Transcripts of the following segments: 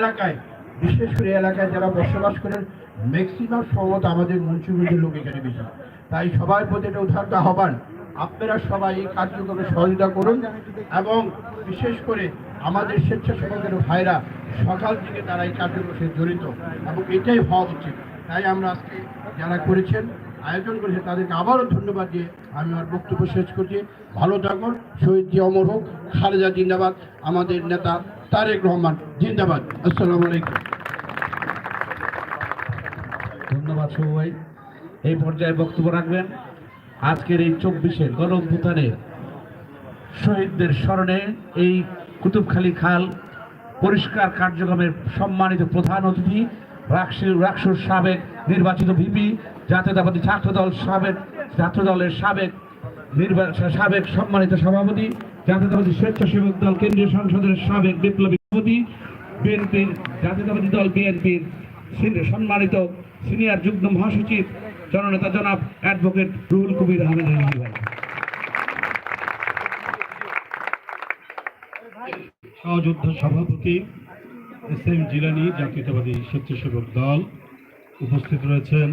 এলাকায়, বিশেষ করে এলাকায় যারা বসবাস করেন ম্যাক্সিমাম সম্ভবত আমাদের মুন্সিগঞ্জের লোক এখানে বেশি। তাই সবার প্রতি এটা উদাহরণ আহ্বান, আপনারা সবাই এই কার্যক্রমে সহযোগিতা করুন এবং বিশেষ করে আমাদের স্বেচ্ছাসেবকের ভাইরা সকাল থেকে তারা এই কার্যক্রমে জড়িত এবং এটাই হওয়া উচিত। তাই আমরা আজকে যারা করেছেন, আয়োজন করেছে তাদেরকে আবারও ধন্যবাদ দিয়ে আমি আমার বক্তব্য শেষ করছি। ভালো থাকুন, শহীদ জি অমর হোক, খালেদা জিন্দাবাদ, আমাদের নেতা তারেক রহমান, জিন্দাবাদ। আসসালামু আলাইকুম। ধন্যবাদ সবাই এই পর্যায়ে বক্তব্য রাখবেন আজকের এই চব্বিশের গরম ভুতানের শহীদদের স্মরণে এই কুতুবখালী খাল পরিষ্কার কার্যক্রমের সম্মানিত প্রধান অতিথি রাকসুর রাকসুর সাবেক নির্বাচিত ভিপি, জাতীয়তাবাদী ছাত্রদল সাবেক ছাত্রদলের সাবেক নির্বা- সাবেক সম্মানিত সভাপতি জাতীয়তাবাদী স্বেচ্ছাসেবক দল, কেন্দ্রীয় সংসদের সাবেক বিপ্লবী সভাপতি, বিএনপির জাতীয়তাবাদী দল, বিএনপির সম্মানিত সিনিয়র যুগ্ম মহাসচিব, জননেতা জনাব অ্যাডভোকেট রুহুল কবির আহমেদ সহযোদ্ধা সভাপতি এস এম জিলানি, জাতীয়তাবাদী স্বেচ্ছাসেবক দল, উপস্থিত রয়েছেন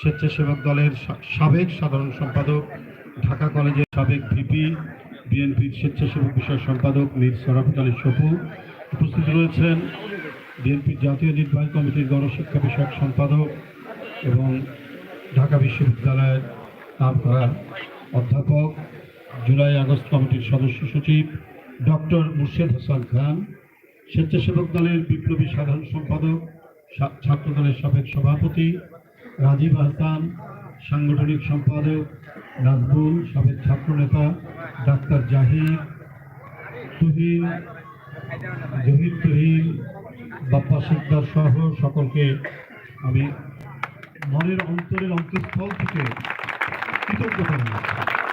স্বেচ্ছাসেবক দলের সাবেক সাধারণ সম্পাদক ঢাকা কলেজের সাবেক ভিপি, বিএনপির স্বেচ্ছাসেবক বিষয় সম্পাদক মীর সরাফত আলী সপু উপস্থিত রয়েছেন। বিএনপির জাতীয় নির্বাহী কমিটির গণশিক্ষা বিষয়ক সম্পাদক এবং ঢাকা বিশ্ববিদ্যালয়ের নাম করা অধ্যাপক, জুলাই আগস্ট কমিটির সদস্য সচিব ডক্টর মুর্শেদ হাসান খান, স্বেচ্ছাসেবক দলের বিপ্লবী সাধারণ সম্পাদক ছাত্র দলের সাবেক সভাপতি রাজীব আহসান, সাংগঠনিক সম্পাদক নাজবুল সাবেক ছাত্রনেতা ডাক্তার জাহিদ তুহিন, জহির তুহিন, বাপ্পা সিকদার সহ সকলকে আমি মনের অন্তরের অন্তঃস্থল থেকে কৃতজ্ঞতা জানাচ্ছি।